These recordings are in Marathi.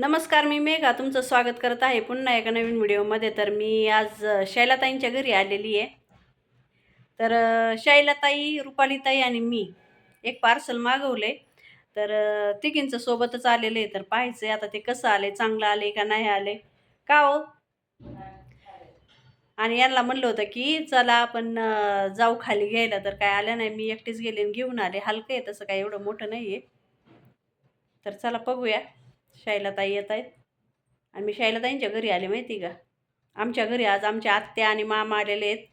नमस्कार मी मेघा तुमचं स्वागत करत आहे पुन्हा एका नवीन व्हिडिओमध्ये. तर मी आज शैलाताईंच्या घरी आलेली आहे. तर शैलाताई रुपालीताई आणि मी एक पार्सल मागवले तर तिघींचं सोबतच आलेलं आहे. तर पाहायचं आहे आता ते कसं आले चांगलं आले का नाही आले का हो? आणि यांना म्हणलं होतं की चला आपण जाऊ खाली घ्यायला. तर काय आलं नाही मी एकटीच गेले आणि घेऊन आले. हलकं आहे तसं काय एवढं मोठं नाही आहे तर चला बघूया. शैलाताई येत आहेत. आणि मी शैलाताईंच्या घरी आले माहिती का? आमच्या घरी आज आमच्या आत्या आणि मामा आलेले आहेत.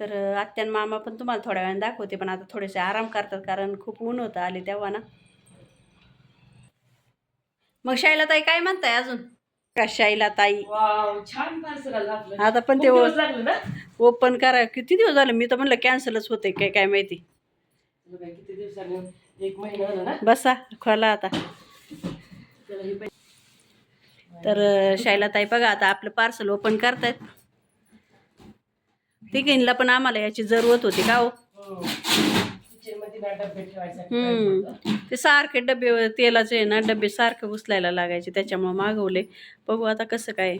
तर आत्या आणि मामा पण तुम्हाला थोड्या वेळाने दाखवते पण आता थोडेसे आराम करतात कारण खूप ऊन होतं आले तेव्हा ना. मग शैलाताई काय म्हणताय अजून? का शैलाताई? आता पण ते ओपन करा. किती दिवस झाले? मी तर म्हणलं कॅन्सलच होते काय काय माहिती. बसा खोला आता. तर अ, शैलाताई बघा आता आपलं पार्सल ओपन करतायत. तिघींना पण आम्हाला याची जरूरत होती का हो? हम्म. ते सारखे डबे तेलाचे आहे ना डबे सारखे उचलायला लागायचे त्याच्यामुळे मागवले. बघू आता कसं काय.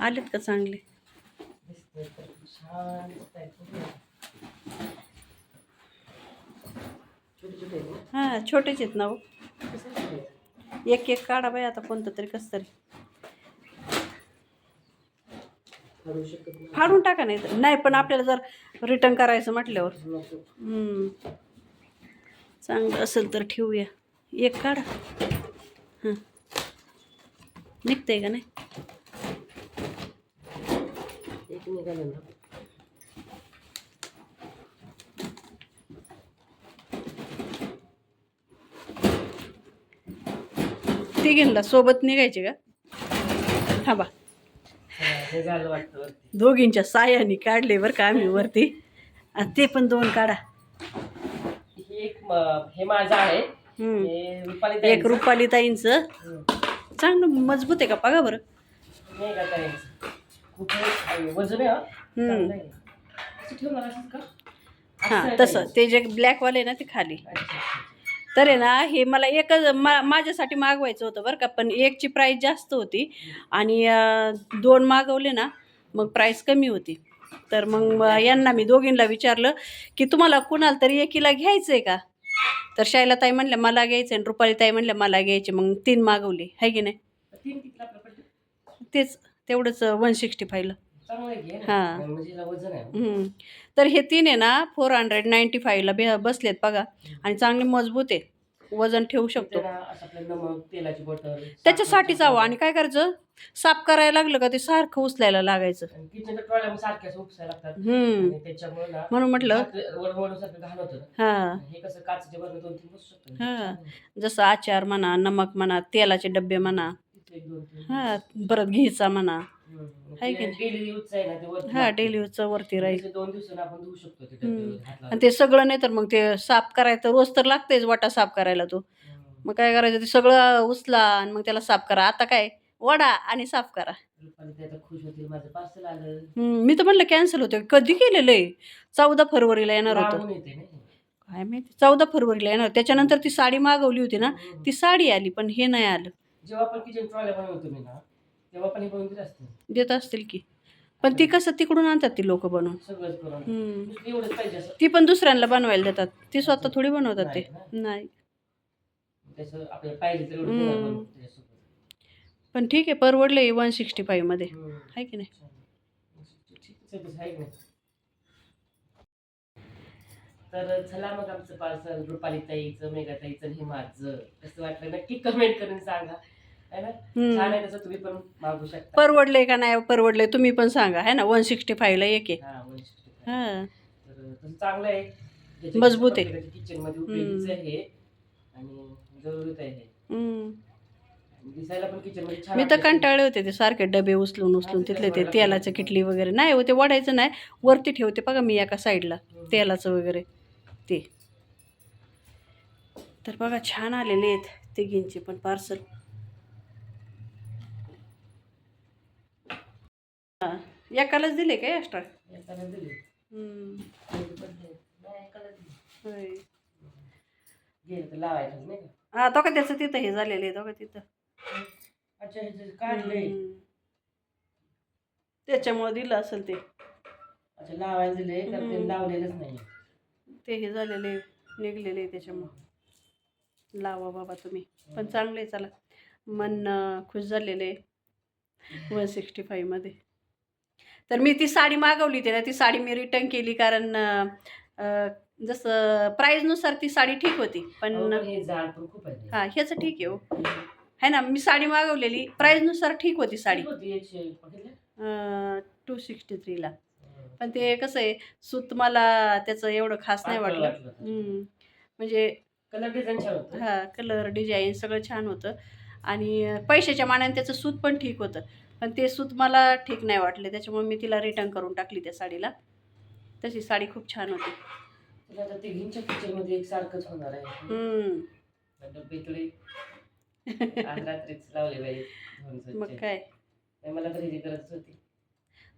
आलेत का चांगले? हा आहेत ना? हां छोटेच आहेत ना हो. एक एक काढा बाई आता कोणतं तरी कसं तरी. फाडून टाका नाही नाही पण आपल्याला जर रिटर्न करायचं म्हटल्यावर. चांगलं असेल तर ठेवूया. एक काढा. हां. निघतंय का नाही? तिघींना सोबत निघायचे का बा झालं वाटतं वरती. दोघींच्या साह्याने काढले बरं का आम्ही वरती ते पण दोन काढा हे एक हे माझं आहे. हे एक. रुपाली ताईंचं. चांगलं मजबूत आहे का बघा बरं हा. तसं. ते जे ब्लॅकवाले ना ते खाली. तर आहे ना हे मला एकच मा माझ्यासाठी मागवायचं होतं बरं का. पण एकची प्राईस जास्त होती आणि दोन मागवले ना मग प्राईस कमी होती. तर मग यांना मी दोघींना विचारलं की तुम्हाला कुणाला तरी एकीला घ्यायचं आहे का? तर शैलाताई म्हणल्या मला घ्यायचं आहे आणि रुपालीताई म्हणल्या मला घ्यायचे. मग तीन मागवले. है की नाही? तेच तेवढंच वन सिक्स्टी फायला आहे हे. म्हणजे. तर हे तीन आहे ना फोर हंड्रेड नाईन्टी फाईव्हला बे बसलेत बघा. आणि चांगले मजबूत आहे. वजन ठेवू शकतो. त्याच्यासाठीच हवं आणि काय करायचं? साफ करायला लागलं का ते सारखं उचलायला लागायचं. म्हणून म्हटलं. हा. जसं आचार म्हणा नमक म्हणा तेलाचे डबे म्हणा. हा. परत घीचा म्हणा. आहे की नाही? डेली यूजच आहे ना ते वरती हा लागतं. डेली यूजचं वरती राहील त्याचे दोन दिवसांनी आपण धुवू शकतो ते डबे हम्म. हात लावून. आणि ते सगळं नाही तर मग ते साफ करायचं रोज तर लागतेच वाटा साफ करायला तो. मग काय करायचं ते सगळं उचला आणि मग त्याला साफ करा आता काय वडा आणि साफ करा रुपाली ते आता खुश होतील माझं पार्सल आलं हम्म, मी तर म्हणलं कॅन्सल होतं कधी केलेलं आहे चौदा फरवरीला येणार होतं येते. काय माहिती चौदा फरवरीला येणार त्याच्यानंतर ती साडी मागवली होती ना. ती साडी आली पण हे नाही आलं जेव्हा आपण किचन ट्रॉल्या बनवतो मी ना तेव्हा पण हे बनवून देत असतील की पण ती कसं तिकडून आणतात ती लोक बनवून सगळंच करून हम्म. नुसतं एवढंच पाहिजे असं ती पण दुसऱ्यांना बनवायला देतात ती स्वतः थोडी बनवतात ते नाही ना. नाही त्याचं आपल्याला पाहिजे तर एवढं हम्म. देणार बनवून त्याच्यासोबत. पण ठीक आहे परवडले वन सिक्स्टी फाईव्हमध्ये हम्म. आहे की नाही ठीकच आहे तसं आहे की नाही तर चला मग आमचं पार्सल रुपाली ताईचं मेघा ताईचं आणि हे माझं कसं वाटलं नक्की कमेंट करून सांगा. छान आहे तसं तुम्ही पण मागू शकता. परवडले का नाही? परवडले तुम्ही पण सांगा. है ना? वन सिक्स्टी फाईव्हला एक आहे हा. हा चांगलं आहे. मजबूत आहे. प्रत्येकाच्या किचनमध्ये उपयोगीच आहे. आणि जरूरत आहे. हम्म. आणि दिसायला पण किचनमध्ये छान मी तर. कंटाळले होते ते सारखे डबे उचलून उचलून तिथले ते तेलाचं किटली वगैरे. नाही हो ते वडायचं नाही. वरती ठेवते बघा मी एका साईडला. तेलाचं वगैरे. ते. तर बघा छान आलेले आहेत तिघींचे पण पार्सल एकालाच दिले काय एक्स्ट्रा एकाला दिली. एवढी पण नाही. नाही, एकाला दिली. गेलं तर लावायचं नाही का? हा तो का त्याचं तिथं हे झालेलं आहे तो का तिथं. अच्छा हे जे काढलंय. हम्म. त्याच्यामुळे दिलं असेल ते. अच्छा लावायला ते हम्म. लावलेलंच नाही. ते हे झालेले निघलेले त्याच्यामुळं. लावा बाबा तुम्ही. पण चांगले आहे, चला. मन अं, खुश झालेले वन सिक्स्टी फाईव्हमध्ये तर मी ती साडी मागवली होती ना ती साडी मी रिटर्न केली कारण जसं प्राईजनुसार ती साडी ठीक होती पण हे हां ह्याचं ठीक आहे हो. है ना मी साडी मागवलेली प्राईजनुसार ठीक होती साडी. टू सिक्स्टी थ्रीला पण ते कसं आहे सूत मला त्याचं एवढं खास नाही वाटलं. म्हणजे कलर हा कलर डिझाईन सगळं छान होतं. आणि पैशाच्या मानाने त्याचं सूत पण ठीक होतं. पण ते सूत मला ठीक नाही वाटले. त्याच्यामुळे मी तिला रिटर्न करून टाकली त्या साडीला. तशी साडी खूप छान होती. तुला आता तिघींच्या पिक्चरमध्ये एक सारखंच होणार आहे. हम्म. डब्बे तुळे आज रात्रीच लावले बाई. धुवून स्वच्छ. मग काय? नाही, मला तर ह्याची गरज होती.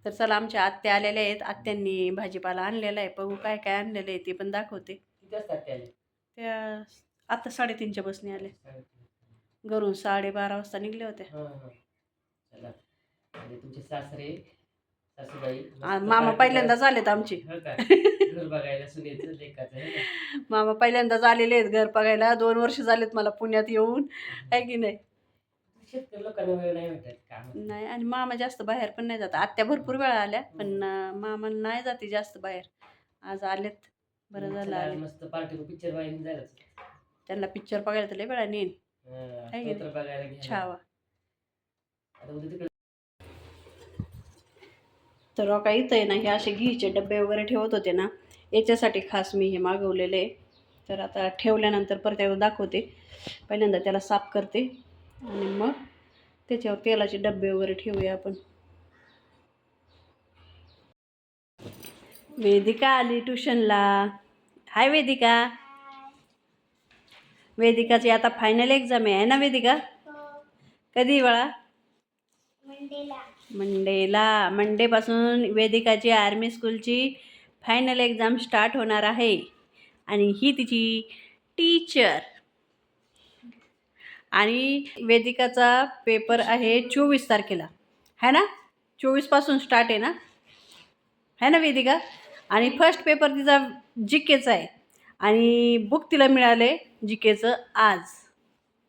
तर चला आमच्या आत्या आलेल्या आहेत. आत्यांनी भाजीपाला आणलेला आहे. बघू काय काय आणलेलं आहे ते पण दाखवते. किती असतात त्याले त्या आत्ता साडेतीनच्या बसने आले घरून साडेबारा वाजता निघले होते हा हा. चला. आणि तुमचे सासरे सासूबाई मामा पहिल्यांदाच आलेत आमचे. हो का? घर बघायला सुनेचं लेकाचं है ना? मामा पहिल्यांदाच आलेले आहेत घर बघायला. दोन वर्ष झालेत मला पुण्यात येऊन. आहे की नाही? शेतकरी लोकांना वेळ नाही भेटत काम नाही आणि मामा जास्त बाहेर पण नाही जात. आत्या भरपूर वेळा आल्या पण अं, मामा नाही जाते जास्त बाहेर. आज आलेत. बरं झालं चला, आज आले मस्त पार्टी पिक्चर बघायला जायलाच. त्यांना पिक्चर बघायला तर लय वेळा नेन हा, आहे की स्तोत्र बघायला घ्या. छावा. आता उद्या तिकडे तर का इथं आहे ना हे असे घीचे डबे वगैरे ठेवत होते ना याच्यासाठी खास मी हे मागवलेले आहे. तर आता ठेवल्यानंतर परत एकदा दाखवते. पहिल्यांदा त्याला साफ करते. आणि मग त्याच्यावर तेलाचे डबे वगैरे ठेवूया आपण. वेदिका आली ट्युशनला. हाय वेदिका. वेदिकाची आता फायनल एक्झाम आहे है ना वेदिका? कधी बाळा? मंडेला मंडेपासून वेदिकाची आर्मी स्कूलची फायनल एक्झाम स्टार्ट होणार आहे. आणि ही तिची टीचर आणि वेदिकाचा पेपर आहे चोवीस तारखेला. है ना? चोवीसपासून स्टार्ट आहे ना? है ना वेदिका? आणि फर्स्ट पेपर तिचा जी केचा आहे. आणि बुक तिला मिळाले जी केचं आज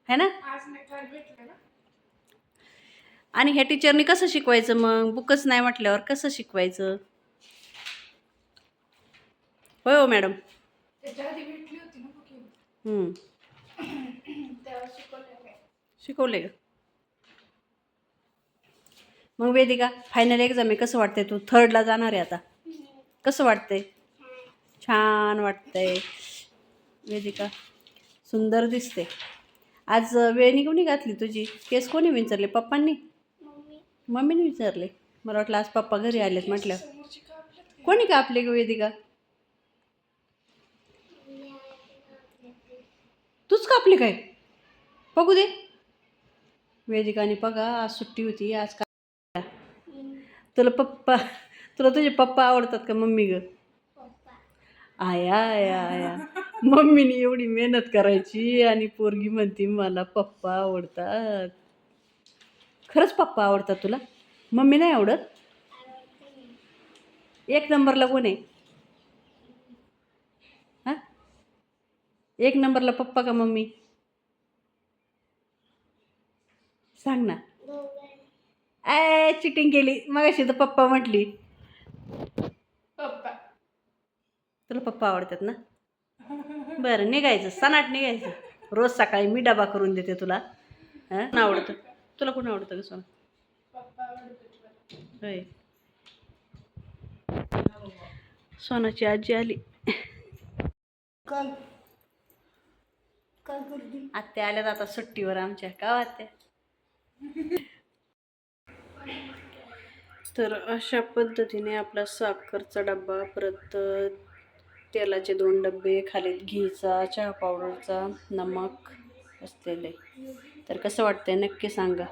है ना. आणि ह्या टीचरनी कसं शिकवायचं मग? बुकच नाही म्हटल्यावर कसं शिकवायचं? होय हो मॅडम शिकवले का मग वेदिका फायनल एक्झाम आहे कसं वाटतंय तू? थर्डला जाणार आहे आता. कसं वाटतंय? छान वाटतंय. वेदिका सुंदर दिसते. आज वेणी कोणी घातली तुझी? केस कोणी विचारले? पप्पांनी? मम्मीने विचारले मला वाटलं आज पप्पा घरी आलेत म्हटलं. का कोणी कापले ग वेदिका? तूच कापली काय? बघू दे. वेदिकाने बघा आज सुट्टी होती आज का तुला पप्पा तुला तुझे पप्पा आवडतात का मम्मी ग? आया आया आया. मम्मीने एवढी मेहनत करायची आणि पोरगी म्हणते मला पप्पा आवडतात. खरंच पप्पा आवडतात तुला? मम्मी नाही आवडत? एक नंबरला कोण आहे? हां? एक नंबरला पप्पा का मम्मी? सांग ना. आय चिटिंग केली. मगाशी तर पप्पा म्हटली. पप्पा. तुला पप्पा आवडतात ना? बरं निघायचं. सनाट निघायचं. रोज सकाळी मी डबा करून देते तुला. हां? आवडतं. तुला कोण आवडतं का सोना? होय. सोनाची आजी आली. आत्या आल्यात आता सुट्टीवर आमच्या. का हो आत्या? तर अशा पद्धतीने आपला साखरचा डब्बा परत तेलाचे दोन डबे खाली घीचा चहा पावडरचा नमक असलेले. तर कसं वाटतंय? नक्की सांगा.